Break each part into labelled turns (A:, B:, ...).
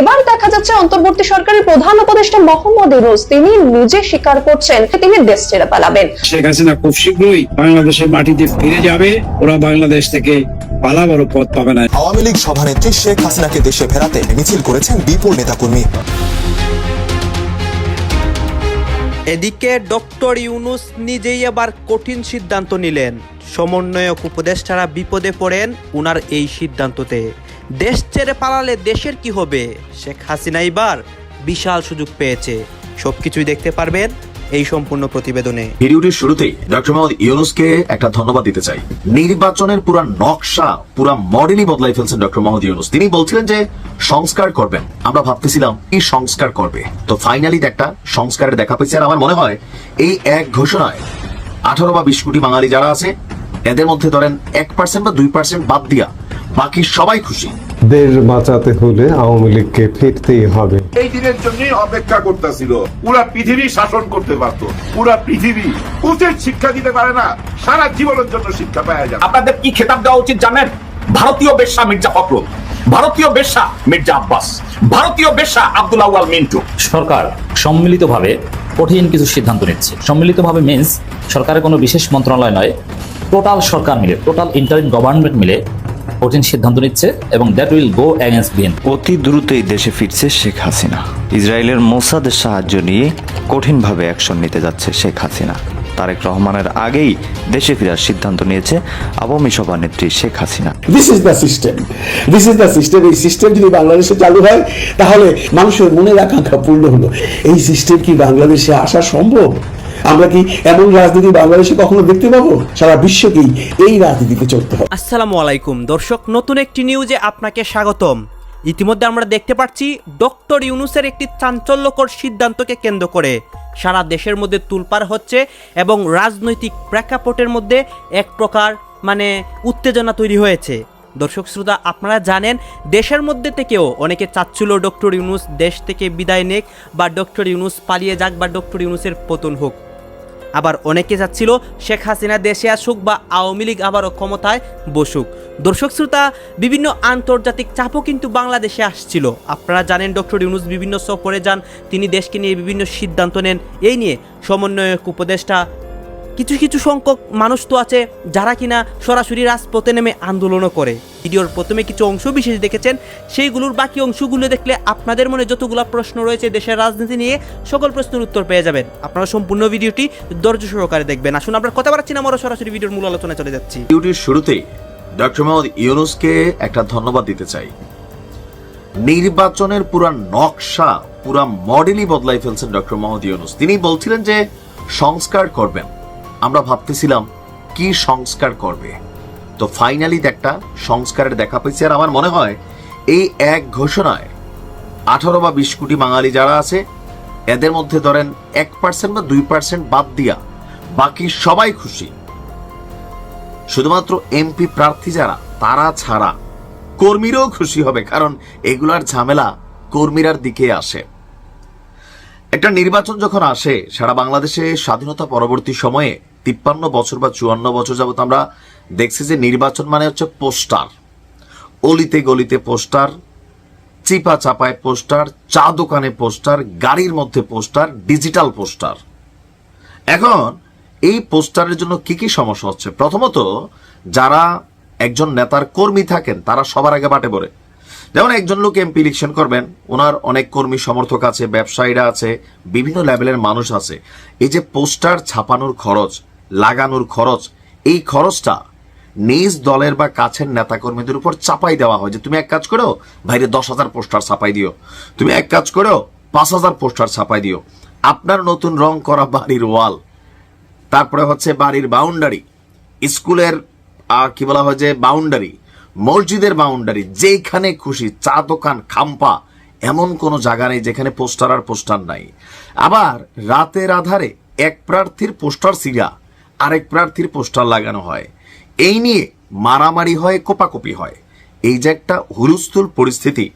A: এবার দেখা যাচ্ছে অন্তর্বর্তী সরকারের প্রধান উপদেষ্টা মোহাম্মদ ইউনুস তিনি নিজে স্বীকার করছেন তিনি দেশ ছেড়ে পালাবেন।
B: শেখ হাসিনা খুব শীঘ্রই বাংলাদেশের মাটিতে ফিরে যাবে ওরা বাংলাদেশ থেকে পালাবারও পথ পাবে না।
C: আওয়ামী লীগ সভানেত্রী শেখ হাসিনাকে দেশে ফেরাতে মিছিল করেছেন বিপুল নেতাকর্মী।
D: এদিকে ডক্টর ইউনুস নিজেই আবার কঠিন সিদ্ধান্ত নিলেন। সমন্বয়ক উপদেষ্টারা বিপদে পড়েন উনার এই সিদ্ধান্ততে। দেশ ছেড়ে পালালে দেশের কি হবে? শেখ হাসিনা এবার বিশাল সুযোগ পেয়েছে। সবকিছুই দেখতে পারবেন এই সম্পূর্ণ প্রতিবেদনে।
E: ভিডিওটির শুরুতেই ডক্টর মোহাম্মদ ইউনুসকে একটা ধন্যবাদ দিতে চাই। নির্বাচনের পুরা নকশা, পুরা মডেলই বদলাই ফেলছেন ডক্টর মোহাম্মদ ইউনুস। তিনি বলছিলেন যে, সংস্কার করবেন। আমরা ভাবতেছিলাম কি সংস্কার করবে। তো ফাইনালি একটা সংস্কারের দেখা পেয়েছে আর আমার মনে হয়, এই এক ঘোষণায় আঠারো বা বিশ কোটি বাঙালি যারা আছে, এদের মধ্যে ধরেন এক পার্সেন্ট বা দুই পার্সেন্ট বাদ দিয়া বাকি সবাই খুশি।
F: দেশ বাঁচাতে হলে আওয়ামী লীগকে ফিরতেই হবে।
G: এই দিনের জন্যই অপেক্ষা করতেছিল। পুরা পৃথিবী শাসন করতে পারতো। পুরা পৃথিবী উচিত শিক্ষা দিতে পারে না। সারা জীবনের জন্য শিক্ষা পাওয়া যাবে।
H: আপনাদের কি খেতাব দেওয়া উচিত জানেন? ভারতীয় বেশ্যা মির্জা ফখরুল ভারতীয় বেশ্যা মির্জা আব্বাস ভারতীয় বেশ্যা আব্দুল আউয়াল মিন্টু।
I: সরকার সম্মিলিতভাবে কঠিন কিছু সিদ্ধান্ত নিচ্ছে। সম্মিলিতভাবে মিন্স সরকারের কোনো বিশেষ মন্ত্রণালয় নয় টোটাল সরকার মিলে টোটাল ইন্টারিম গভর্নমেন্ট মিলে কঠিন সিদ্ধান্ত নিচ্ছে এবং that will go against BN
J: অতি দ্রুতই দেশে ফিরছে শেখ হাসিনা। ইসরায়েলের মোসাদের সাহায্য নিয়ে কঠিনভাবে অ্যাকশন নিতে যাচ্ছে শেখ হাসিনা। তারেক রহমানের আগেই দেশে ফেরার সিদ্ধান্ত নিয়েছে আওয়ামী সভানেত্রী Sheikh Hasina.
K: This is the system this is the system এই সিস্টেম যদি বাংলাদেশে চালু হয় তাহলে মানুষের মনের আকাঙ্ক্ষা পূর্ণ হলো। এই সিস্টেম কি বাংলাদেশে আসা সম্ভব? আমরা কি এমন রাজনীতি বাংলাদেশে কখনো দেখতে পাবো? সারা বিশ্বকেই এই রাজনীতিতে চলতে হবে?
D: আসসালামু আলাইকুম। দর্শক, নতুন একটি নিউজে আপনাকে স্বাগতম। ইতিমধ্যে আমরা দেখতে পাচ্ছি, ডক্টর ইউনুসের একটি চাঞ্চল্যকর সিদ্ধান্তকে কেন্দ্র করে সারা দেশের মধ্যে তুলপার হচ্ছে এবং রাজনৈতিক প্রেক্ষাপটের মধ্যে এক প্রকার মানে উত্তেজনা তৈরি হয়েছে। দর্শক, শ্রোতা, আপনারা জানেন, দেশের মধ্যে থেকেও অনেকে চাচ্ছিল ডক্টর ইউনুস দেশ থেকে বিদায় নেক বা ডক্টর ইউনুস পালিয়ে যাক বা ডক্টর ইউনুসের পতন হোক। আবার অনেকে চাচ্ছিল শেখ হাসিনা দেশে আসুক বা আওয়ামী লীগ আবারও ক্ষমতায় বসুক। দর্শক শ্রোতা, বিভিন্ন আন্তর্জাতিক চাপও কিন্তু বাংলাদেশে আসছিল। আপনারা জানেন ডক্টর ইউনুস বিভিন্ন সফরে যান, তিনি দেশকে নিয়ে বিভিন্ন সিদ্ধান্ত নেন। এই নিয়ে সমন্বয়ক উপদেষ্টা কিছু কিছু সংখ্যক মানুষ তো আছে যারা কিনা সরাসরি রাজপথে নেমে আন্দোলনও করে। ভিডিওর প্রথমে কিছু অংশ বিশেষ দেখেছেন, সেইগুলোর বাকি অংশগুলো দেখলে আপনাদের মনে যতগুলো প্রশ্ন রয়েছে দেশের রাজনীতি নিয়ে সকল প্রশ্নের উত্তর পেয়ে যাবেন। আপনারা সম্পূর্ণ ভিডিওটি ধৈর্য সহকারে দেখবেন। আসুন, আমরা কথা বাড়াচ্ছি না, আমরা সরাসরি ভিডিওর মূল আলোচনায় চলে যাচ্ছি।
E: ভিডিওটির শুরুতেই ডক্টর মোহাম্মদ ইউনুসকে একটা ধন্যবাদ দিতে চাই। নির্বাচনের পুরা নকশা, পুরা মডেলই বদলাই ফেলছেন ডক্টর মোহাম্মদ ইউনুস। তিনি বলছিলেন যে সংস্কার করবেন। আমরা ভাবতেছিলাম, কি সংস্কার করবে? তো ফাইনালি একটা সংস্কারের দেখা পেয়েছে আর আমার মনে হয়, এই এক ঘোষণায় আঠারো বা বিশ কোটি বাঙালি যারা আছে, এদের মধ্যে ধরেন এক পার্সেন্ট বা দুই পার্সেন্ট বাদ দিয়া বাকি সবাই খুশি। শুধুমাত্র এমপি প্রার্থী যারা, তারা ছাড়া কর্মীরাও খুশি হবে, কারণ এগুলার ঝামেলা কর্মীরার দিকে আসে। একটা নির্বাচন যখন আসে, সারা বাংলাদেশে স্বাধীনতা পরবর্তী সময়ে তিপ্পান্ন বছর বা চুয়ান্ন বছর যাবত আমরা দেখছি যে নির্বাচন মানে হচ্ছে পোস্টার। অলিতে গলিতে পোস্টার, চিপা চাপায় পোস্টার, চা দোকানে পোস্টার, গাড়ির মধ্যে পোস্টার, ডিজিটাল পোস্টার। এখন এই পোস্টারের জন্য কি কি সমস্যা হচ্ছে? প্রথমত, যারা একজন নেতার কর্মী থাকেন, তারা সবার আগে বাটে পড়ে। যেমন একজন লোক এমপি ইলেকশন করবেন, ওনার অনেক কর্মী সমর্থক আছে, ব্যবসায়ীরা আছে, বিভিন্ন লেভেলের মানুষ আছে। এই যে পোস্টার ছাপানোর খরচ লাগানোর খরচ, এই খরচটা নিজ দলের বা কাছের নেতাকর্মীদের উপর চাপাই দেওয়া হয় যে, তুমি এক কাজ করো, বাইরে দশ হাজার পোস্টার ছাপাই দিও। তুমি এক কাজ করো, পাঁচ হাজার পোস্টার ছাপাই দিও। আপনার নতুন রং করা বাড়ির ওয়াল, তারপরে হচ্ছে বাড়ির বাউন্ডারি স্কুলের কি বলা হয় যে বাউন্ডারি মসজিদের বাউন্ডারি যেখানে খুশি, চা দোকান, খাম্পা, এমন কোনো জায়গা নেই যেখানে পোস্টার আর পোস্টার নাই। আবার রাতের আধারে এক প্রার্থীর পোস্টার সিগা আরেক প্রার্থীর পোস্টার লাগানো হয়। এই নিয়ে মারামারি হয়, কোপাকুপি হয়। এই যে একটা হুলস্থুল পরিস্থিতি।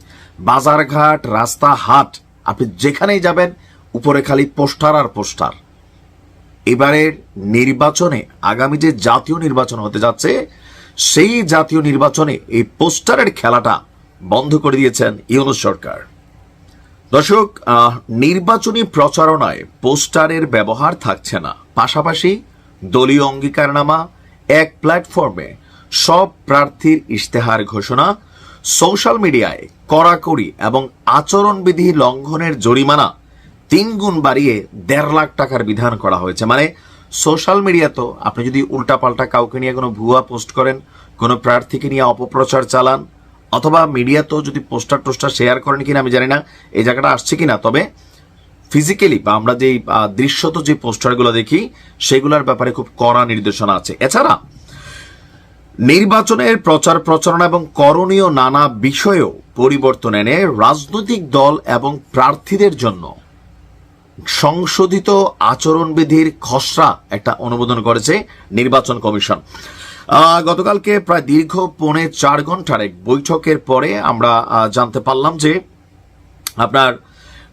E: বাজারঘাট রাস্তা হাট আপনি যেখানেই যাবেন, উপরে খালি পোস্টার আর পোস্টার। এবারের নির্বাচনে, আগামী যে জাতীয় নির্বাচন হতে যাচ্ছে, সেই জাতীয় নির্বাচনে এই পোস্টারের খেলাটা বন্ধ করে দিয়েছেন ইউনুস সরকার। দর্শক নির্বাচনী প্রচারণায় পোস্টারের ব্যবহার থাকছে না। পাশাপাশি দলীয় অঙ্গীকারনামা, এক প্ল্যাটফর্মে সব প্রার্থীর ইশতেহার ঘোষণা, সোশ্যাল মিডিয়ায় কড়াকড়ি এবং আচরণবিধি লঙ্ঘনের জরিমানা তিন গুণ বাড়িয়ে দেড় লাখ টাকার বিধান করা হয়েছে। মানে সোশ্যাল মিডিয়া তো আপনি যদি উল্টাপাল্টা কাউকে নিয়ে কোনো ভুয়া পোস্ট করেন, কোনো প্রার্থীকে নিয়ে অপপ্রচার চালান, অথবা মিডিয়া তো যদি পোস্টার টোস্টার শেয়ার করেন কিনা আমি জানি না, এই জায়গাটা আসছে কিনা। তবে ফিজিক্যালি বা আমরা যে দৃশ্যত যে পোস্টারগুলো দেখি, সেগুলোর ব্যাপারে খুব কড়া নির্দেশনা আছে। এছাড়া, নির্বাচনের প্রচার প্রচারণা এবং করণীয় নানা বিষয়েও পরিবর্তন এনে রাজনৈতিক দল এবং প্রার্থীদের জন্য সংশোধিত আচরণবিধির খসড়া একটা অনুমোদন করেছে নির্বাচন কমিশন। গতকালকে প্রায় দীর্ঘ পৌনে চার ঘণ্টার এক বৈঠকের পরে আমরা জানতে পারলাম যে আপনার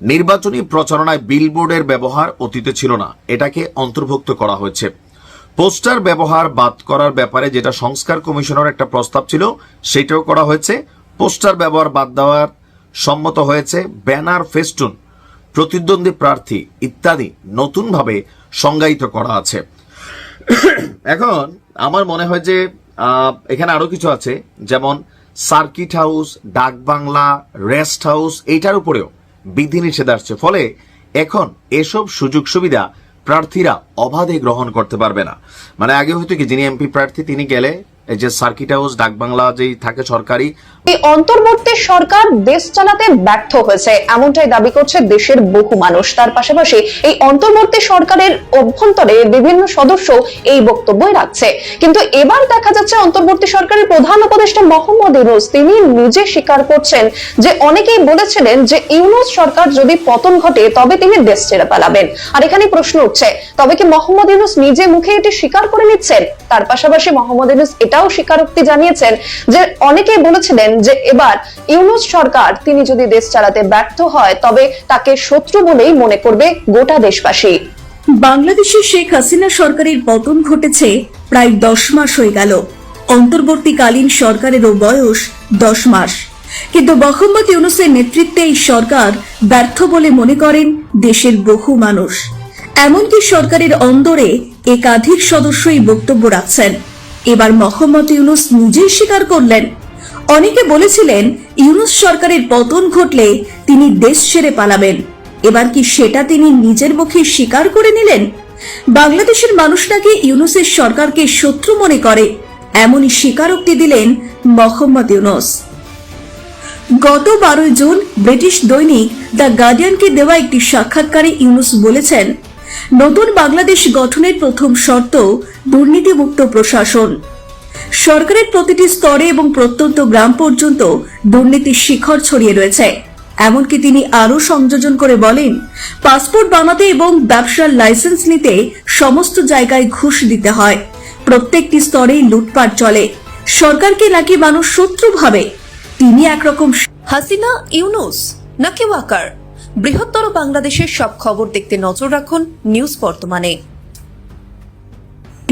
E: নির্বাচনী প্রচারণায় বিলবোর্ডের ব্যবহার অতীতে ছিল না। এটাকে অন্তর্ভুক্ত করা হয়েছে। পোস্টার ব্যবহার বাদ করার ব্যাপারে যেটা সংস্কার কমিশনের একটা প্রস্তাব ছিল, সেটাও করা হয়েছে। পোস্টার ব্যবহার বাদ দেওয়ার সম্মত হয়েছে ব্যানার ফেস্টুন, প্রতিদ্বন্দ্বী প্রার্থী ইত্যাদি নতুনভাবে সংজ্ঞায়িত করা আছে। এখন আমার মনে হয় যে এখানে আরও কিছু আছে, যেমন সার্কিট হাউস ডাক বাংলা রেস্ট হাউস, এইটার উপরেও বিধিনিষেধ আসছে। ফলে এখন এসব সুযোগ সুবিধা প্রার্থীরা অবাধে গ্রহণ করতে পারবে না। মানে আগে হয়তো কি যিনি এমপি প্রার্থী, তিনি গেলে যে সার্কিট হাউস ডাক বাংলা যেই থাকে সরকারি
A: এই অন্তর্বর্তী সরকার দেশ চালাতে ব্যর্থ হয়েছে। এমনটাই দাবি করছে দেশের বহু মানুষ। তার পাশাপাশি এই অন্তর্বর্তী সরকারের অভ্যন্তরে বিভিন্ন সদস্য এই বক্তব্যই রাখছে। কিন্তু এবার দেখা যাচ্ছে অন্তর্বর্তী সরকারের প্রধান উপদেষ্টা মোহাম্মদ ইউনুস, তিনি নিজে স্বীকার করছেন যে অনেকেই বলেছিলেন যে ইউনুস সরকার যদি পতন ঘটে, তবে তিনি দেশ ছেড়ে পালাবেন। আর এখানে প্রশ্ন উঠছে, তবে কি মোহাম্মদ ইউনুস নিজে মুখে এটি স্বীকার করে নিচ্ছেন? তার পাশাপাশি মোহাম্মদ ইউনুস এটাও স্বীকারোক্তি জানিয়েছেন যে অনেকেই বলেছিলেন যে এবার ইউনুস সরকার, তিনি যদি দেশ চালাতে ব্যর্থ হয়, তবে তাকে শত্রু বলেই মনে করবে গোটা দেশবাসী।
L: বাংলাদেশে শেখ হাসিনা সরকারের পতন ঘটেছে প্রায় দশ মাস হয়ে গেল। অন্তর্বর্তীকালীন সরকারেরও বয়স দশ মাস। কিন্তু মোহাম্মদ ইউনুসের নেতৃত্বে এই সরকার ব্যর্থ বলে মনে করেন দেশের বহু মানুষ। এমনকি সরকারের অন্দরে একাধিক সদস্যই বক্তব্য রাখছেন। এবার মোহাম্মদ ইউনুস নিজেই স্বীকার করলেন অনেকে বলেছিলেন, ইউনুস সরকারের পতন ঘটলে তিনি দেশ ছেড়ে পালাবেন। এবার কি সেটা তিনি নিজের মুখে স্বীকার করে নিলেন? বাংলাদেশের মানুষ নাকি ইউনুসের সরকারকে শত্রু মনে করে? এমনই স্বীকারোক্তি দিলেন মোহাম্মদ ইউনুস। গত বারোই জুন ব্রিটিশ দৈনিক দ্য গার্ডিয়ানকে দেওয়া একটি সাক্ষাৎকারে ইউনুস বলেছেন, নতুন বাংলাদেশ গঠনের প্রথম শর্ত দুর্নীতিমুক্ত প্রশাসন। সরকারের প্রতিটি স্তরে এবং প্রত্যন্ত গ্রাম পর্যন্ত দুর্নীতির শিখর ছড়িয়ে রয়েছে। এমনকি তিনি আরও সংযোজন করে বলেন, পাসপোর্ট বানাতে এবং ব্যবসার লাইসেন্স নিতে সমস্ত জায়গায় ঘুষ দিতে হয়। প্রত্যেকটি স্তরেই লুটপাট চলে। সরকারকে নাকি মানুষ শত্রু ভাবে? তিনি একরকম
M: হাসিনা ইউনুস, নাকি ওয়াকার? বৃহত্তর বাংলাদেশের সব খবর দেখতে নজর রাখুন নিউজ বর্তমানে।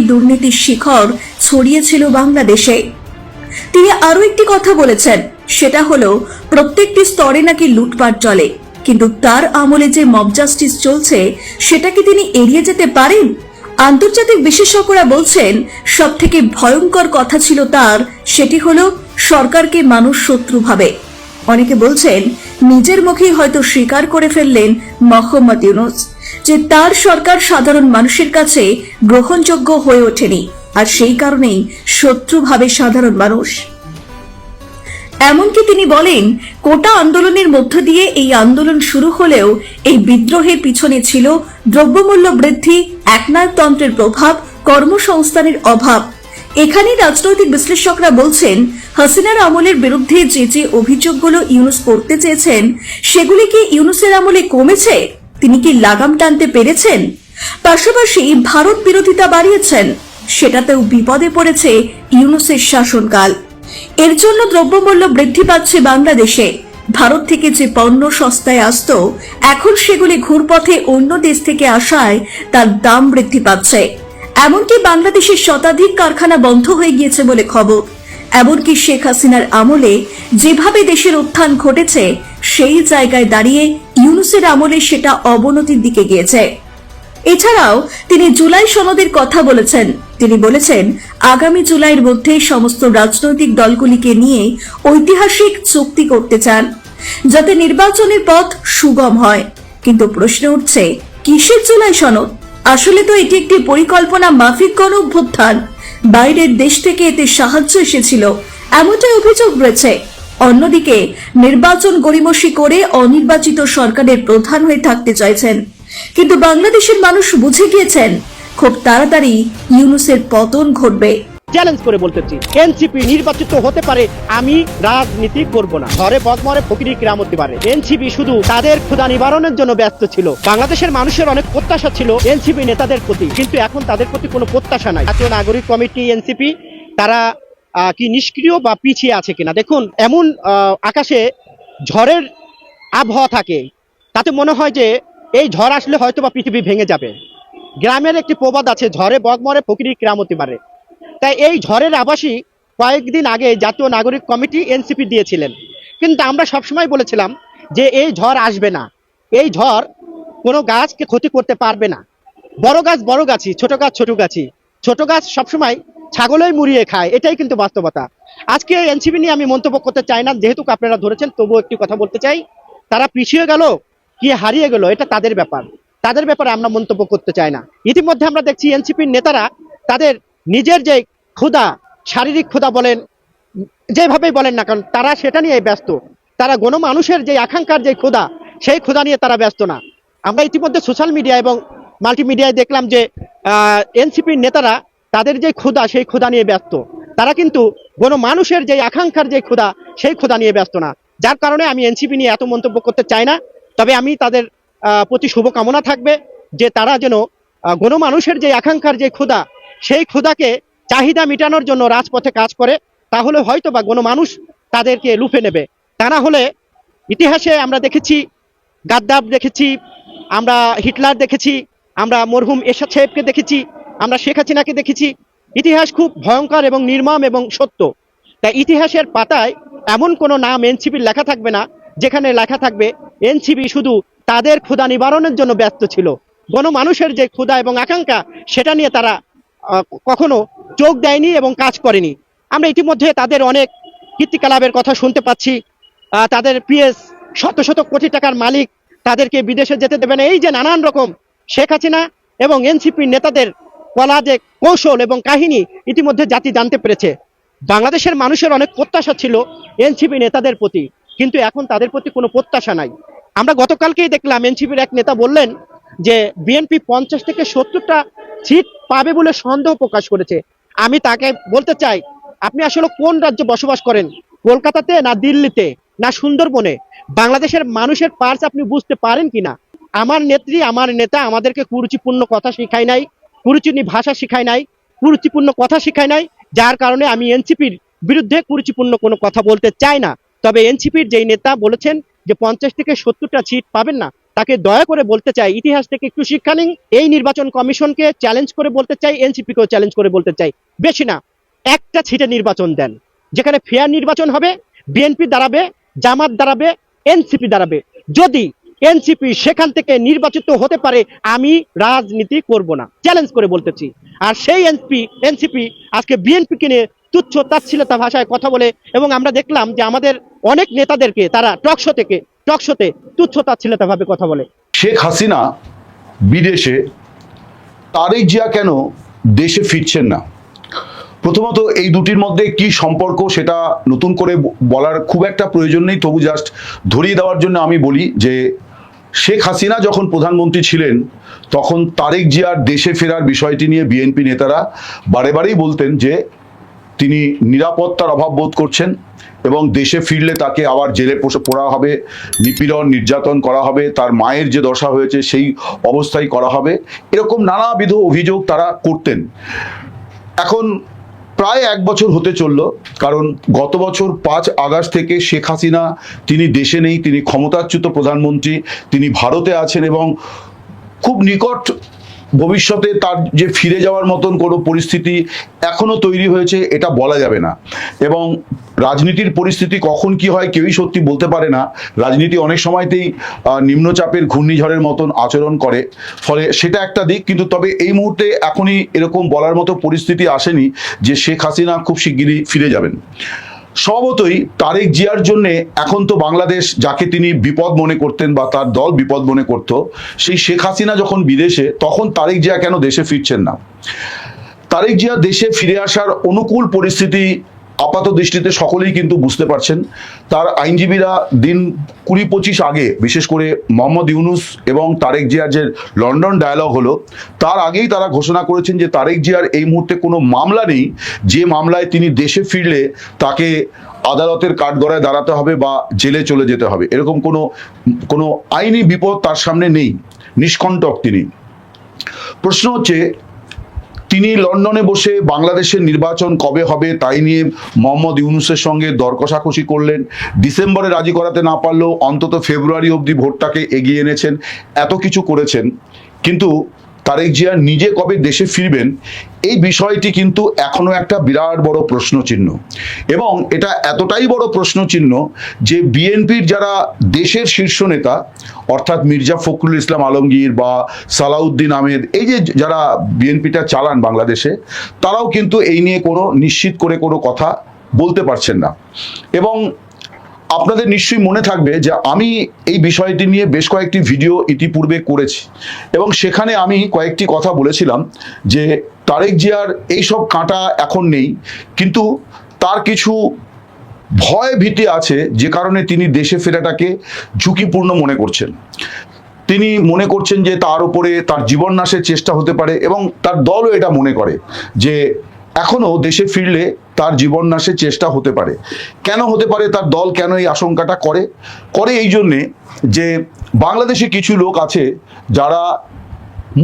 L: দুর্নীতির শিখর ছড়িয়েছিল বাংলাদেশে। তিনি আরও একটি কথা বলেছেন, সেটা হলো, প্রত্যেকটি স্তরে নাকি লুটপাট চলে, কিন্তু তার আমলে যে মব জাস্টিস চলছে, সেটা কি তিনি এড়িয়ে যেতে পারেন? আন্তর্জাতিক বিশেষজ্ঞরা বলছেন সব থেকে ভয়ঙ্কর কথা ছিল তার, সেটি হলো, সরকারকে মানুষ শত্রু ভাবে। অনেকে বলছেন, নিজের মুখেই হয়তো স্বীকার করে ফেললেন মোহাম্মদ ইউনুস। যে তার সরকার সাধারণ মানুষের কাছে গ্রহণযোগ্য হয়ে ওঠেনি। আর সেই কারণেই শত্রু ভাবে সাধারণ মানুষ। এমনকি তিনি বলেন, কোটা আন্দোলনের মধ্য দিয়ে এই আন্দোলন শুরু হলেও এই বিদ্রোহের পিছনে ছিল দ্রব্যমূল্য বৃদ্ধি, একনায়কতন্ত্রের প্রভাব, কর্মসংস্থানের অভাব। এখানে রাজনৈতিক বিশ্লেষকরা বলছেন, হাসিনার আমলের বিরুদ্ধে যে যে অভিযোগগুলো ইউনুস করতে চেয়েছেন, সেগুলি কি ইউনুসের আমলে কমেছে? তিনি কি লাগাম টানতে পেরেছেন? পাশাপাশি ভারত বিরোধিতা বাড়িয়েছেন। সেটাতেও বিপদে পড়েছে ইউনুসের শাসনকাল। এর জন্য দ্রব্যমূল্য বৃদ্ধি পাচ্ছে বাংলাদেশে। ভারত থেকে যে পণ্য সস্তায় আসতো, এখন সেগুলি ঘুরপথে অন্য দেশ থেকে আসায় তার দাম বৃদ্ধি পাচ্ছে। এমনকি বাংলাদেশের শতাধিক কারখানা বন্ধ হয়ে গিয়েছে বলে খবর। এমনকি শেখ হাসিনার আমলে যেভাবে দেশের উত্থান ঘটেছে, সেই জায়গায় দাঁড়িয়ে ইউনুসের আমলে সেটা অবনতির দিকে গিয়েছে। এছাড়াও তিনি জুলাই সনদের কথা বলেছেন। তিনি বলেছেন, আগামী জুলাইয়ের মধ্যে সমস্ত রাজনৈতিক দলগুলিকে নিয়ে ঐতিহাসিক চুক্তি করতে চান, যাতে নির্বাচনের পথ সুগম হয়। কিন্তু প্রশ্ন উঠছে, কিসের জুলাই সনদ? আসলে তো এটি একটি পরিকল্পনা মাফিক গণ অভ্যুত্থান বাইরের দেশ থেকে এতে সাহায্য এসেছিল। এমনটাই অভিযোগ রয়েছে। অন্যদিকে, নির্বাচন গড়িমসি করে অনির্বাচিত সরকারের প্রধান হয়ে থাকতে চাইছেন। কিন্তু বাংলাদেশের মানুষ বুঝে গিয়েছেন, খুব তাড়াতাড়ি ইউনুসের পতন ঘটবে।
N: চ্যালেঞ্জ করে বলতেছি। এনসিপি নির্বাচিত হতে পারে, আমি রাজনীতি করব না। ঘরে বদমরে ফকিরি কিরামত হতে পারে এনসিপি শুধু তাদের ক্ষুধা নিবারণের জন্য ব্যস্ত ছিল। বাংলাদেশের মানুষের অনেক প্রত্যাশা ছিল এনসিপি নেতাদের প্রতি, কিন্তু এখন তাদের প্রতি কোনো প্রত্যাশা নাই। জাতীয় নাগরিক কমিটি এনসিপি তারা কি নিষ্ক্রিয় বা পিছিয়ে আছে কিনা? দেখুন, এমন আকাশে ঝড়ের আবহাওয়া থাকে, তাতে মনে হয় যে এই ঝড় আসলে হয়তো বা পৃথিবী ভেঙে যাবে। গ্রামের একটি প্রবাদ আছে, ঝড়ে বগমরে ফকিরি কিরামতি পারে তাই এই ঝড়ের আবাসই কয়েকদিন আগে জাতীয় নাগরিক কমিটি এনসিপি দিয়েছিলেন। কিন্তু আমরা সবসময় বলেছিলাম যে এই ঝড় আসবে না। এই ঝড় কোনো গাছকে ক্ষতি করতে পারবে না। বড় গাছ বড় গাছই, ছোট গাছ ছোট গাছই। ছোট গাছ সবসময় ছাগলই মুড়িয়ে খায়, এটাই কিন্তু বাস্তবতা। আজকে এনসিপি নিয়ে আমি মন্তব্য করতে চাই না, যেহেতু আপনারা ধরেছেন, তবুও একটি কথা বলতে চাই। তারা পিছিয়ে গেল কি হারিয়ে গেল, এটা তাদের ব্যাপার। তাদের ব্যাপারে আমরা মন্তব্য করতে চাই না। ইতিমধ্যে আমরা দেখছি এনসিপির নেতারা তাদের নিজের যে ক্ষুধা, শারীরিক ক্ষুধা বলেন, যেভাবেই বলেন না কারণ তারা সেটা নিয়ে ব্যস্ত। তারা গণমানুষের যে আকাঙ্ক্ষার যে ক্ষুধা, সেই ক্ষুধা নিয়ে তারা ব্যস্ত না। আমরা ইতিমধ্যে সোশ্যাল মিডিয়া এবং মাল্টিমিডিয়ায় দেখলাম যে এনসিপির নেতারা তাদের যে ক্ষুধা, সেই ক্ষুধা নিয়ে ব্যস্ত। তারা কিন্তু গণমানুষের যে আকাঙ্ক্ষার যে ক্ষুধা, সেই ক্ষুধা নিয়ে ব্যস্ত না। যার কারণে আমি এনসিপি নিয়ে এত মন্তব্য করতে চাই না। তবে আমি তাদের প্রতি শুভকামনা থাকবে যে তারা যেন গণমানুষের যে আকাঙ্ক্ষার যে ক্ষুধা সেই ক্ষুধাকে চাহিদা মেটানোর জন্য রাজপথে কাজ করে, তাহলে হয়তো বা কোনো মানুষ তাদেরকে লুফে নেবে। তা না হলে ইতিহাসে আমরা দেখেছি গাদ্দাব দেখেছি, আমরা হিটলার দেখেছি, আমরা মরহুম এরশাদ সাহেবকে দেখেছি, আমরা শেখ হাসিনাকে দেখেছি। ইতিহাস খুব ভয়ঙ্কর এবং নির্মম এবং সত্য। তাই ইতিহাসের পাতায় এমন কোনো নাম এনসিপির লেখা থাকবে না, যেখানে লেখা থাকবে, এনসিপি শুধু তাদের ক্ষুধা নিবারণের জন্য ব্যস্ত ছিল। গণমানুষের যে ক্ষুধা এবং আকাঙ্ক্ষা, সেটা নিয়ে তারা কখনো চোখ দেয়নি এবং কাজ করেনি। আমরা ইতিমধ্যে তাদের অনেক কীর্তিকলাপের কথা শুনতে পাচ্ছি। তাদের পিএস শত শত কোটি টাকার মালিক তাদেরকে বিদেশে যেতে দেবে না। এই যে নানান রকম শেখ হাসিনা এবং এনসিপি নেতাদের কলা যে কৌশল এবং কাহিনী ইতিমধ্যে জাতি জানতে পেরেছে। বাংলাদেশের মানুষের অনেক প্রত্যাশা ছিল এনসিপি নেতাদের প্রতি, কিন্তু এখন তাদের প্রতি কোনো প্রত্যাশা নাই। আমরা গতকালকেই দেখলাম এনসিপির এক নেতা বললেন যে বিএনপি পঞ্চাশ থেকে সত্তরটা সিট পাবে বলে সন্দেহ প্রকাশ করেছে। আমি তাকে বলতে চাই, আপনি আসলে কোন রাজ্যে বসবাস করেন? কলকাতাতে না দিল্লিতে না সুন্দরবনে? বাংলাদেশের মানুষের পার্স আপনি বুঝতে পারেন কিনা? আমার নেত্রী, আমার নেতা আমাদেরকে কুরুচিপূর্ণ কথা শিখায় নাই কুরুচিনী ভাষা শিখায় নাই, কুরুচিপূর্ণ কথা শিখায় নাই, যার কারণে আমি এনসিপির বিরুদ্ধে কুরুচিপূর্ণ কোনো কথা বলতে চাই না। তবে এনসিপির যেই নেতা বলেছেন যে পঞ্চাশ থেকে সত্তরটা সিট পাবেন না তাকে দয়া করে বলতে চাই, ইতিহাস থেকে একটু শিক্ষা নিন। এই নির্বাচন কমিশনকে চ্যালেঞ্জ করে বলতে চাই, এনসিপিকেও চ্যালেঞ্জ করে বলতে চাই। বেশি না, একটা সিটে নির্বাচন দেন, যেখানে ফেয়ার নির্বাচন হবে, বিএনপি দাঁড়াবে, জামাত দাঁড়াবে, এনসিপি দাঁড়াবে। যদি এনসিপি সেখান থেকে নির্বাচিত হতে পারে, আমি রাজনীতি করব না। চ্যালেঞ্জ করে বলতেছি আর সেই এনপি এনসিপি আজকে বিএনপিকে নিয়ে তুচ্ছ তাচ্ছিলতা ভাষায় কথা বলে এবং আমরা দেখলাম যে আমাদের অনেক নেতাদেরকে তারা টকশো থেকে টকশোতে তুচ্ছ তাচ্ছিলতা ভাবে কথা বলে।
O: শেখ হাসিনা বিদেশে তারেক জিয়া কেন দেশে ফিরছেন না? প্রথমত এই দুটির মধ্যে কি সম্পর্ক সেটা নতুন করে বলার খুব একটা প্রয়োজন নেই। তবু জাস্ট ধরিয়ে দেওয়ার জন্য আমি বলি যে, শেখ হাসিনা যখন প্রধানমন্ত্রী ছিলেন, তখন তারেক জিয়ার দেশে ফেরার বিষয়টি নিয়ে বিএনপি নেতারা বারে বারেই বলতেন যে তিনি নিরাপত্তার অভাব বোধ করছেন এবং দেশে ফিরলে তাকে আবার জেলে পোষে পড়া হবে, নিপীড়ন, নির্যাতন করা হবে, তার মায়ের যে দশা হয়েছে সেই অবস্থায় করা হবে। এরকম নানাবিধ অভিযোগ তারা করতেন। এখন প্রায় এক বছর হতে চলল, কারণ গত বছর পাঁচ আগস্ট থেকে শেখ হাসিনা, তিনি দেশে নেই, তিনি ক্ষমতাচ্যুত প্রধানমন্ত্রী, তিনি ভারতে আছেন এবং খুব নিকট ভবিষ্যতে তার যে ফিরে যাওয়ার মতন কোনো পরিস্থিতি এখনও তৈরি হয়েছে, এটা বলা যাবে না। এবং রাজনীতির পরিস্থিতি কখন কি হয়, কেউই সত্যি বলতে পারে না। রাজনীতি অনেক সময়তেই নিম্নচাপের ঘূর্ণিঝড়ের মতন আচরণ করে। ফলে সেটা একটা দিক, কিন্তু তবে এই মুহূর্তে এখনই এরকম বলার মতো পরিস্থিতি আসেনি যে শেখ হাসিনা খুব শিগগিরই ফিরে যাবেন। স্বভাবতই তারেক জিয়ার জন্য এখন তো বাংলাদেশ, যাকে তিনি বিপদ মনে করতেন বা তার দল বিপদ মনে করত, সেই শেখ হাসিনা যখন বিদেশে, তখন তারেক জিয়া কেন দেশে ফিরছেন না? তারেক জিয়া দেশে ফিরে আসার অনুকূল পরিস্থিতি আপাত দৃষ্টিতে সকলেই কিন্তু বুঝতে পারছেন। তার আইনজীবীরা দিন কুড়ি পঁচিশ আগে, বিশেষ করে মোহাম্মদ ইউনুস এবং তারেক জিয়ার যে লন্ডন ডায়ালগ হলো, তার আগেই তারা ঘোষণা করেছেন যে তারেক জিয়ার এই মুহূর্তে কোনো মামলা নেই। যে মামলায় তিনি দেশে ফিরলে তাকে আদালতের কাঠগড়ায় দাঁড়াতে হবে বা জেলে চলে যেতে হবে। এরকম কোনো কোনো আইনি বিপদ তার সামনে নেই। নিষ্কণ্টক তিনি। প্রশ্ন হচ্ছে তিনি লন্ডনে বসে বাংলাদেশের নির্বাচন কবে হবে তাই নিয়ে মোহাম্মদ ইউনুসের সঙ্গে দর কষাকষি করলেন। ডিসেম্বরে রাজি করাতে না পারলেও অন্তত ফেব্রুয়ারি অবধি ভোটটাকে এগিয়ে এনেছেন। এত কিছু করেছেন। কিন্তু তারেক জিয়া নিজে কবে দেশে ফিরবেন, এই বিষয়টি কিন্তু এখনও একটা বিরাট বড় প্রশ্ন চিহ্ন এবং এটা এতটাই বড় প্রশ্ন চিহ্ন যে বিএনপির যারা দেশের শীর্ষ নেতা, অর্থাৎ মির্জা ফখরুল ইসলাম আলমগীর বা সালাউদ্দিন আহমেদ, এই যে যারা বিএনপিটা চালান বাংলাদেশে, তারাও কিন্তু এই নিয়ে কোনো নিশ্চিত করে কোনো কথা বলতে পারছেন না। এবং আপনাদের নিশ্চয়ই মনে থাকবে যে আমি এই বিষয়টি নিয়ে বেশ কয়েকটি ভিডিও ইতিপূর্বে করেছি এবং সেখানে আমি কয়েকটি কথা বলেছিলাম যে তারেক জিয়ার এইসব কাঁটা এখন নেই, কিন্তু তার কিছু ভয় ভীতি আছে যে কারণে তিনি দেশে ফেরাটাকে ঝুঁকিপূর্ণ মনে করছেন। তিনি মনে করছেন যে তার উপরে তার জীবন নাশের চেষ্টা হতে পারে এবং তার দলও এটা মনে করে যে এখনও দেশে ফিরলে তার জীবন নাশের চেষ্টা হতে পারে। কেন হতে পারে? তার দল কেন এই আশঙ্কাটা করে? করে এই জন্যে যে বাংলাদেশে কিছু লোক আছে যারা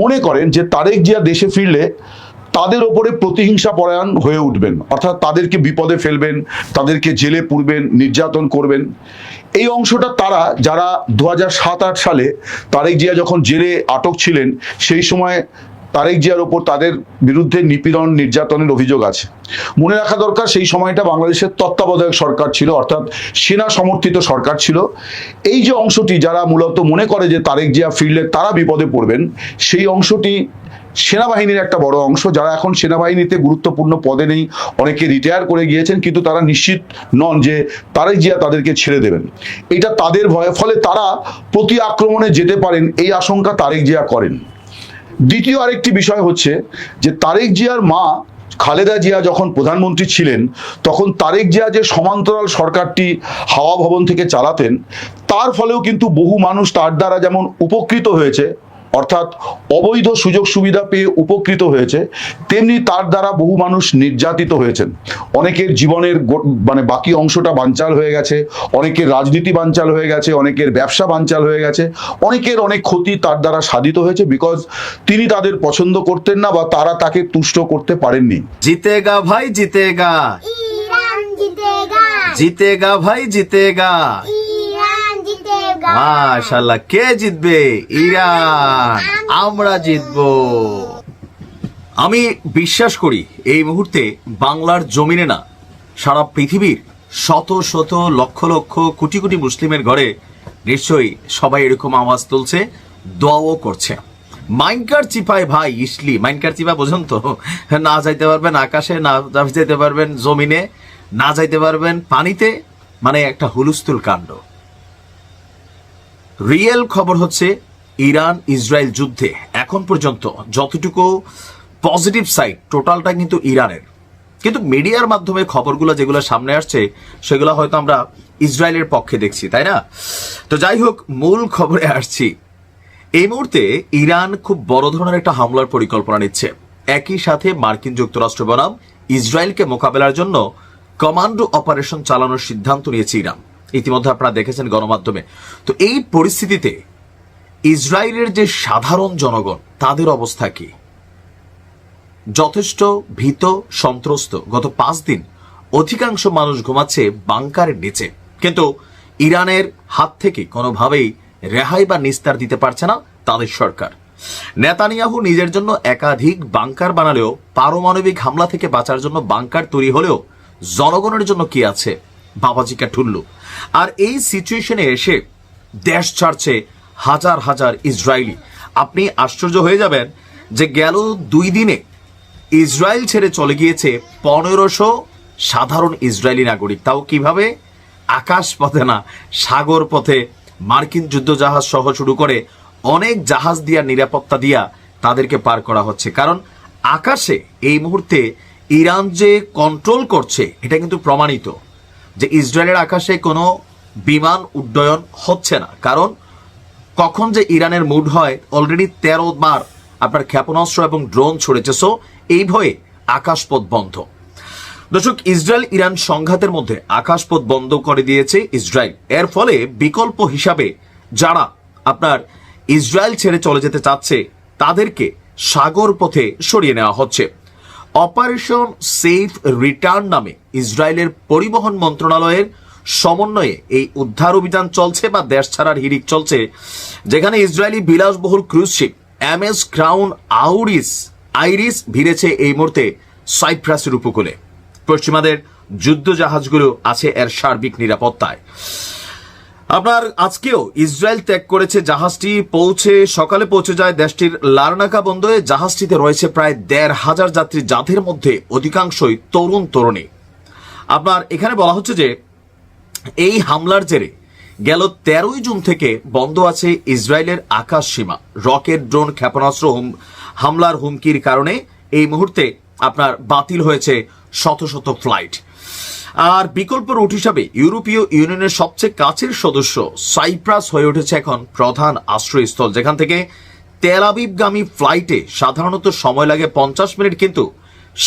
O: মনে করেন যে তারেক জিয়া দেশে ফিরলে তাদের ওপরে প্রতিহিংসা পরায়ণ হয়ে উঠবেন। অর্থাৎ তাদেরকে বিপদে ফেলবেন, তাদেরকে জেলে পুরবেন, নির্যাতন করবেন। এই অংশটা তারা, যারা দু হাজার সাত আট সালে তারেক জিয়া যখন জেলে আটক ছিলেন, সেই সময় তারেক জিয়ার ওপর তাদের বিরুদ্ধে নিপীড়ন, নির্যাতনের অভিযোগ আছে। মনে রাখা দরকার, সেই সময়টা বাংলাদেশের তত্ত্বাবধায়ক সরকার ছিল, অর্থাৎ সেনা সমর্থিত সরকার ছিল। এই যে অংশটি যারা মূলত মনে করে যে তারেক জিয়া ফিরলে তারা বিপদে পড়বেন, সেই অংশটি সেনাবাহিনীর একটা বড় অংশ। যারা এখন সেনাবাহিনীতে গুরুত্বপূর্ণ পদে নেই, অনেকে রিটায়ার করে গিয়েছেন, কিন্তু তারা নিশ্চিত নন যে তারেক জিয়া তাদেরকে ছেড়ে দেবেন। এটা তাদের ভয়ে, ফলে তারা প্রতি আক্রমণে যেতে পারেন, এই আশঙ্কা তারেক জিয়া করেন। দ্বিতীয় আরেকটি বিষয় হচ্ছে যে তারেক জিয়ার মা খালেদা জিয়া যখন প্রধানমন্ত্রী ছিলেন, তখন তারেক জিয়া যে সমান্তরাল সরকারটি হাওয়া ভবন থেকে চালাতেন, তার ফলেও কিন্তু বহু মানুষ তার দ্বারা যেমন উপকৃত হয়েছে অর্থাৎ অবৈধ সুযোগ সুবিধা পেয়ে উপকৃত হয়েছে তেমনি তার দ্বারা বহু মানুষ নির্যাতিত হয়েছেন। অনেকের জীবনের মানে বাকি অংশটা বানচাল হয়ে গেছে অনেকের রাজনীতি বানচাল হয়ে গেছে অনেকের ব্যবসা বানচাল হয়ে গেছে অনেকের অনেক ক্ষতি তার দ্বারা সাধিত হয়েছে বিকজ তিনি তাদের পছন্দ করতেন না বা তারা তাকে তুষ্ট করতে পারেননি।
E: জিতেগা ভাই জিতেগা। জিতেগা ভাই জিতেগা। মাশাল্লাহ কে জিতবে? ইরান। আমরা জিতবো। আমি বিশ্বাস করি এই মুহূর্তে বাংলার জমিনে না, সারা পৃথিবীর শত শত লক্ষ লক্ষ কোটি কোটি মুসলিমের ঘরে নিশ্চয়ই সবাই এরকম আওয়াজ তুলছে, দোয়াও করছে। মাইনকার চিপায় ভাই, ইসলি, মাইনকার চিপা বোঝেন তো? না যাইতে পারবেন আকাশে, না যাইতে পারবেন জমিনে, না যাইতে পারবেন পানিতে মানে একটা হুলুস্থুল কাণ্ড। রিয়েল খবর হচ্ছে, ইরান ইসরায়েল যুদ্ধে এখন পর্যন্ত যতটুকু পজিটিভ সাইড টোটালটা কিন্তু ইরানের। কিন্তু মিডিয়ার মাধ্যমে খবরগুলো যেগুলো সামনে আসছে, সেগুলো হয়তো আমরা ইসরায়েলের পক্ষে দেখছি, তাই না? তো যাই হোক, মূল খবরে আসছি। এই মুহূর্তে ইরান খুব বড় ধরনের একটা হামলার পরিকল্পনা নিচ্ছে। একই সাথে মার্কিন যুক্তরাষ্ট্র বনাম, ইসরায়েলকে মোকাবেলার জন্য কমান্ডো অপারেশন চালানোর সিদ্ধান্ত নিয়েছে ইরান। ইতিমধ্যে আপনারা দেখেছেন গণমাধ্যমে। তো এই পরিস্থিতিতে ইসরায়েলের যে সাধারণ জনগণ, তাদের অবস্থা কি? যথেষ্ট ভীত, সন্ত্রস্ত। গত পাঁচ দিন অধিকাংশ মানুষ ঘুমাচ্ছে বাংকারের নিচে। কিন্তু ইরানের হাত থেকে কোনোভাবেই রেহাই বা নিস্তার দিতে পারছে না তাদের সরকার। নেতানিয়াহু নিজের জন্য একাধিক বাংকার বানালেও পারমাণবিক হামলা থেকে বাঁচার জন্য বাংকার তৈরি হলেও জনগণের জন্য কি আছে? বাবাজিকা ঠুল্লু। আর এই সিচুয়েশনে এসে দেশ ছাড়ছে হাজার হাজার ইসরায়েলি। আপনি আশ্চর্য হয়ে যাবেন যে গেল দুই দিনে ইসরায়েল ছেড়ে চলে গিয়েছে পনেরোশো সাধারণ ইসরায়েলি নাগরিক। তাও কীভাবে? আকাশ পথে না, সাগর পথে। মার্কিন যুদ্ধজাহাজ সহ শুরু করে অনেক জাহাজ দিয়া, নিরাপত্তা দিয়া তাদেরকে পার করা হচ্ছে। কারণ আকাশে এই মুহূর্তে ইরান যে কন্ট্রোল করছে, এটা কিন্তু প্রমাণিত। যে ইসরায়েলের আকাশে কোনো বিমান উড্ডয়ন হচ্ছে না। কারণ কখন যে ইরানের মুড হয় অলরেডি তেরো বার আপনার ক্ষেপণাস্ত্র এবং ড্রোন ছড়েছে। সো এই ভয়ে আকাশপথ বন্ধ। দর্শক, ইসরায়েল ইরান সংঘাতের মধ্যে আকাশপথ বন্ধ করে দিয়েছে ইসরায়েল। এর ফলে বিকল্প হিসাবে যারা আপনার ইসরায়েল ছেড়ে চলে যেতে চাচ্ছে, তাদেরকে সাগর পথে সরিয়ে নেওয়া হচ্ছে। অপারেশন সেফ রিটার্ন নামে ইসরায়েলের পরিবহন মন্ত্রণালয়ের সমন্বয়ে এই উদ্ধার অভিযান চলছে বা দেশ ছাড়ার হিরিক চলছে, যেখানে ইসরায়েলি বিলাসবহুল cruise ship M S crown আউরিস Iris ভিড়েছে এই মুহূর্তে সাইপ্রাসের উপকূলে। পশ্চিমাদের যুদ্ধ জাহাজগুলো আছে এর সার্বিক নিরাপত্তায়। আপনার আজকেও ইসরায়েল ত্যাগ করেছে জাহাজটি, পৌঁছে, সকালে পৌঁছে যায় দেশটির লারনাকা বন্দরে। জাহাজটিতে রয়েছে প্রায় দেড় হাজার যাত্রী, যাদের মধ্যে অধিকাংশই তরুণ তরুণী। আপনার এখানে বলা হচ্ছে যে, এই হামলার জেরে গেল তেরোই জুন থেকে বন্ধ আছে ইসরায়েলের আকাশ সীমা। রকেট, ড্রোন, ক্ষেপণাস্ত্র হুম- হামলার হুমকির কারণে এই মুহূর্তে আপনার বাতিল হয়েছে শত শত ফ্লাইট। আর বিকল্প রুট হিসাবে ইউরোপীয় ইউনিয়নের সবচেয়ে কাছের সদস্য সাইপ্রাস হয়ে উঠেছে এখন প্রধান আশ্রয়স্থল, যেখান থেকে তেল আবিবগামী ফ্লাইটে সাধারণত সময় লাগে পঞ্চাশ মিনিট, কিন্তু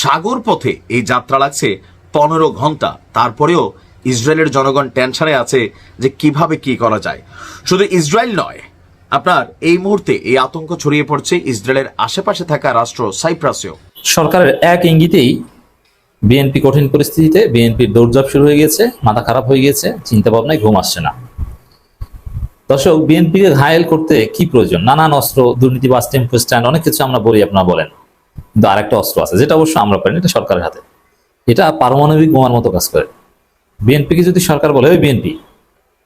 E: সাগর পথে এই যাত্রা লাগছে পনেরো ঘণ্টা। তারপরেও ইসরায়েলের জনগণ টেনশনে আছে যে কীভাবে কি করা যায়। শুধু ইসরায়েল নয়, আপনার এই মুহূর্তে এই আতঙ্ক ছড়িয়ে পড়ছে ইসরায়েলের আশেপাশে থাকা রাষ্ট্র সাইপ্রাসেও।
I: সরকারের এক ইঙ্গিতেই বিএনপি কঠিন পরিস্থিতিতে বিএনপির দৌড়ঝাঁপ শুরু হয়ে গেছে, মাথা খারাপ হয়ে গেছে চিন্তা ভাবনায় ঘুম আসছে না। দর্শক বিএনপিকে ঘায়েল করতে কি প্রয়োজন? নানান অস্ত্র দুর্নীতিবাজ টেম্পো, স্ট্যান্ড, অনেক কিছু আমরা বলি, আপনারা বলেন। কিন্তু আরেকটা অস্ত্র আছে, যেটা অবশ্য আমরা পারি এটা সরকারের হাতে। এটা পারমাণবিক বোমার মতো কাজ করে। বিএনপিকে যদি সরকার বলে, ওই বিএনপি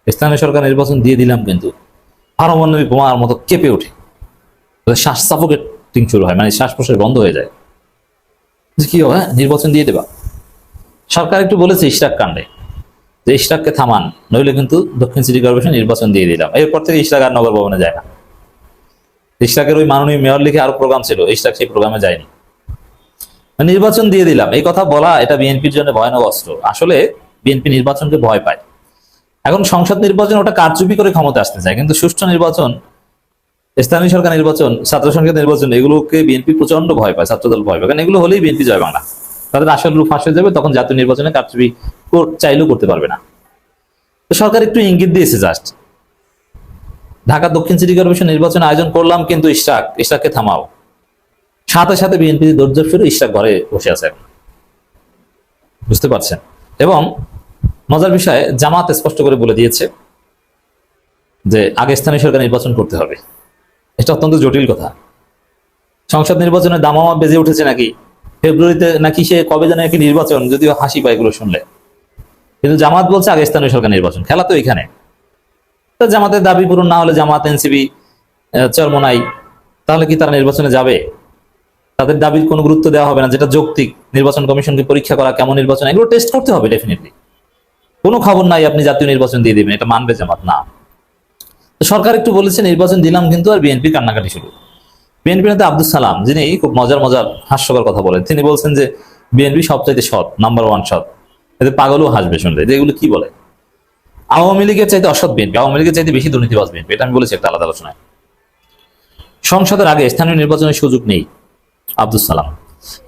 I: স্থানীয় সরকার নির্বাচন দিয়ে দিলাম কিন্তু পারমাণবিক বোমার মতো কেঁপে ওঠে। শ্বাস সাফোকেটিং শুরু হয় মানে শ্বাস প্রশ্বাস বন্ধ হয়ে যায়। কি হবে হ্যাঁ, নির্বাচন দিয়ে দেবা। সরকার একটু বলেছে ইশরাক কাণ্ডে যে ইশরাককে থামান নইলে কিন্তু দক্ষিণ সিটি কর্পোরেশন নির্বাচন দিয়ে দিলাম। এরপর থেকে ইশরাক আর নগর ভবনে যায় না। ইশরাকের ওই মাননীয় মেয়র লিখে আরও প্রোগ্রাম ছিল ইশরাক সেই প্রোগ্রামে যায়নি। নির্বাচন দিয়ে দিলাম। এই কথা বলা এটা বিএনপির জন্য ভয়ানক অস্ত্র। আসলে বিএনপি নির্বাচনকে ভয় পায়। এখন সংসদ নির্বাচন ওটা কারচুপি করে ক্ষমতা আসতে চায় কিন্তু সুষ্ঠু নির্বাচন স্থানীয় সরকার নির্বাচন, ছাত্র সংসদ নির্বাচন, এগুলোকে বিএনপি প্রচণ্ড ভয় পায়, ছাত্রদল ভয় পায়। কারণ এগুলো হলেই বিএনপি জয় বাংলা তাদের আসল রূপ ফাঁস হয়ে যাবে, তখন জাতীয় নির্বাচনে কারচুপি চাইলেও করতে পারবে না। সরকার একটু ইঙ্গিত দিয়েছে জাস্ট ঢাকা দক্ষিণ সিটি কর্পোরেশন নির্বাচন আয়োজন করলাম, কিন্তু ইশরাক, ইশরাককে থামাও। সাথে সাথে বিএনপি দৌড়ঝাপ শুরু ইশরাক ঘরে বসে আছে এখন। বুঝতে পারছেন? এবং মজার বিষয়ে, জামাত স্পষ্ট করে বলে দিয়েছে যে, আগে স্থানীয় সরকার নির্বাচন করতে হবে। এটা অত্যন্ত জটিল কথা। সংসদ নির্বাচনে দামামা বেজে উঠেছে নাকি? ফেব্রুয়ারিতে নাকি সে কবে জানে নাকি নির্বাচন, যদিও হাসি পায় এগুলো শুনলে। কিন্তু জামাত বলছে আগে স্থানীয় সরকার নির্বাচন, খেলা তো এখানে। তো জামাতের দাবি পূরণ না হলে জামাত এনসিবি চরমনাই, তাহলে কি তারা নির্বাচনে যাবে? তাদের দাবির কোনো গুরুত্ব দেওয়া হবে না, যেটা যৌক্তিক। নির্বাচন কমিশনকে পরীক্ষা করা কেমন নির্বাচন, এগুলো টেস্ট করতে হবে ডেফিনেটলি কোনো খবর নাই, আপনি জাতীয় নির্বাচন দিয়ে দিবেন, এটা মানবে জামাত, না। সরকার একটু বলেছে, নির্বাচন দিলাম কিন্তু আর বিএনপি কান্নাকাটি শুরু। বিএনপি নেতা আব্দুল সালাম, যিনি খুব মজার মজার হাস্যকর কথা বলেন, তিনি বলছেন যে বিএনপি সবচাইতে সৎ নাম্বার ওয়ান সৎ। এতে পাগলও হাসবে শুনলে, যে এগুলো কি বলে? আওয়ামী লীগের চাইতে অসৎ বিএনপি, আওয়ামী লীগের চাইতে বেশি দুর্নীতিবাজ বিএনপি, এটা আমি বলেছি একটা আলাদা আলোচনায়। সংসদের আগে স্থানীয় নির্বাচনের সুযোগ নেই আব্দুল সালাম।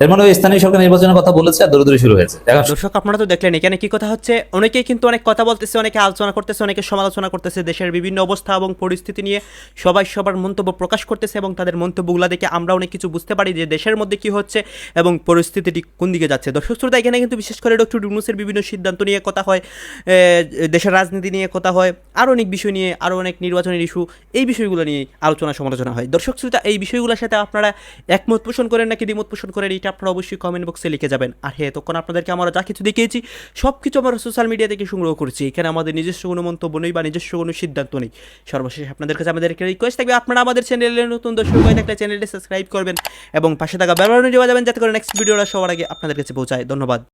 I: এর মানে স্থানীয় সরকার নির্বাচনের কথা বলেছে আর শুরু হয়েছে।
D: দর্শক, আপনারা তো দেখলেন, এখানে কি কথা হচ্ছে? অনেকেই কিন্তু অনেক কথা বলতেছে, অনেকে আলোচনা করতেছে, অনেকে সমালোচনা করতেছে। দেশের বিভিন্ন অবস্থা এবং পরিস্থিতি নিয়ে সবাই সবার মন্তব্য প্রকাশ করতেছে এবং তাদের মন্তব্যগুলো দেখে আমরা অনেক কিছু বুঝতে পারি যে দেশের মধ্যে কি হচ্ছে এবং পরিস্থিতিটি কোন দিকে যাচ্ছে। দর্শক, শ্রোতা, এখানে কিন্তু বিশেষ করে ডক্টর ইউনুসের বিভিন্ন সিদ্ধান্ত নিয়ে কথা হয় দেশের রাজনীতি নিয়ে কথা হয় আরও অনেক বিষয় নিয়ে আরও অনেক নির্বাচনের ইস্যু এই বিষয়গুলো নিয়ে আলোচনা সমালোচনা হয়। দর্শক, শ্রোতা, এই বিষয়গুলোর সাথে আপনারা একমত পোষণ করেন নাকি দ্বিমত পোষণ করেন? এটা আপনারা অবশ্যই কমেন্ট বক্সে লিখে যাবেন। আর হ্যাঁ তখন আপনাদেরকে আমরা যা কিছু দেখিয়েছি সব কিছু আমরা সোশ্যাল মিডিয়া থেকে সংগ্রহ করছি। এখানে আমাদের নিজস্ব কোনো মন্তব্য নেই বা নিজস্ব কোনো সিদ্ধান্ত নেই। সর্বশেষ আপনাদের কাছে আমাদের একটা রিকোয়েস্ট থাকবে, আপনারা আমাদের চ্যানেলে নতুন দর্শক হয়ে থাকলে চ্যানেলটি সাবস্ক্রাইব করবেন এবং পাশে থাকা বেলানো যাওয়া যাবেন যাতে করে নেক্সট ভিডিওটা সবার আগে আপনাদের কাছে পৌঁছায়। ধন্যবাদ।